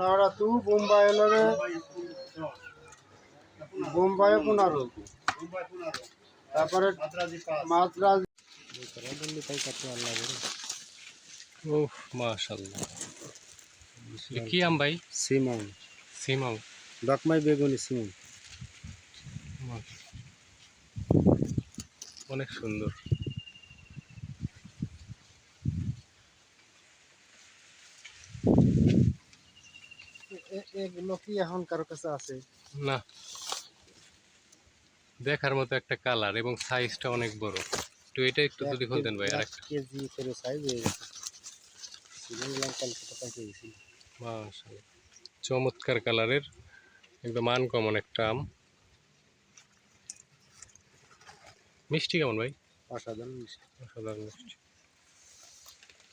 আপনার তু বোম্বাই এলারে বোম্বাই পনেরো। তারপরে মাদ্রাজ ও মাশাল্লাহ কি আম ভাই? সিমন সিমাও ডকমাই বেগুনি সিমন অনেক সুন্দর। এগুলো কি এখন কারও কাছে আছে। না। দেখার মতো একটা কালার এবং সাইজটা অনেক বড়। তো এটা একটু যদি খুলতেন ভাই আর একটা কেজি করে সাইজ হয়ে গেছে। চমৎকার কালারের একদম আনকমন একটা আম। মিষ্টি কেমন ভাই? অসাধারণ মিষ্টি। অসাধারণ মিষ্টি।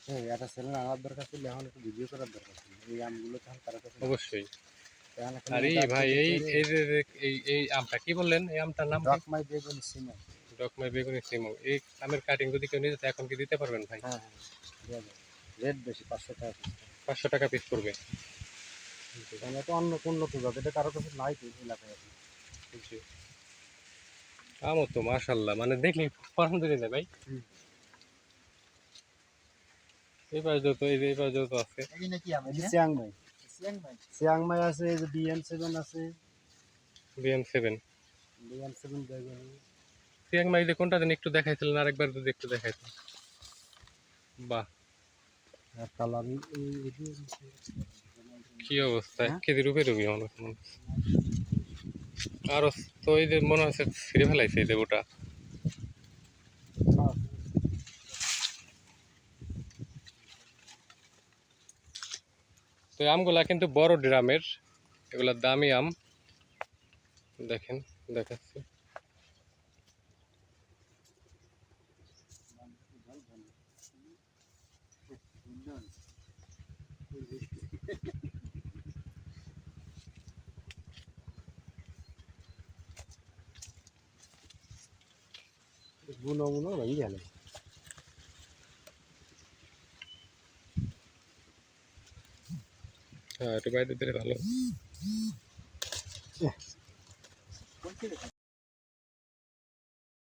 হ্যাঁ একটা চ্যানেল আনার দরকার ছিল এখন একটু ভিডিও করার দরকার ছিল। এই আমগুলো তখন কাছে অবশ্যই। আর ভাই এই এই যে এই এই আমটা কি বললেন? এই আমটার নাম কি? ডকমাই বেগুনি সিমন ডকমাই বেগুনি সিমো। এই আমের কাটিং যদি কেউ নিতে এখন কি দিতে পারবেন ভাই? হ্যাঁ হ্যাঁ রেট বেশি পাঁচশো টাকা পাঁচশো টাকা পিস পড়বে। কারণ এটা অন্য উন্নত জাত এটা কারও কাছে নাই তো এলাকায়। আমও তো মাশাল্লাহ মানে দেখলি পছন্দ হয়ে যায় ভাই। হুম। এবার যত এই যে এবার যত আছে। চিয়াংমাই চিয়াংমাই আছে এই যে বিএন সেভেন আছে। BM seven BN seven Chiang মাইলে কোনটা যেন একটু দেখাইছিলেন আরেকবার যদি একটু দেখাইতেন। বাহ। কি অবস্থা? এক? কেজি রূপে রবি হচ্ছে। আরও তো এই যে মনে হচ্ছে ছিঁড়ে ফেলাইছে এই যে ওটা। তো আমগুলা কিন্তু বড় ড্রামের এগুলা দামি আম। দেখেন দেখাচ্ছি। বুনো বুনো ভেঙে গেল হ্যাঁ একটু বাইরে দিলে ভালো।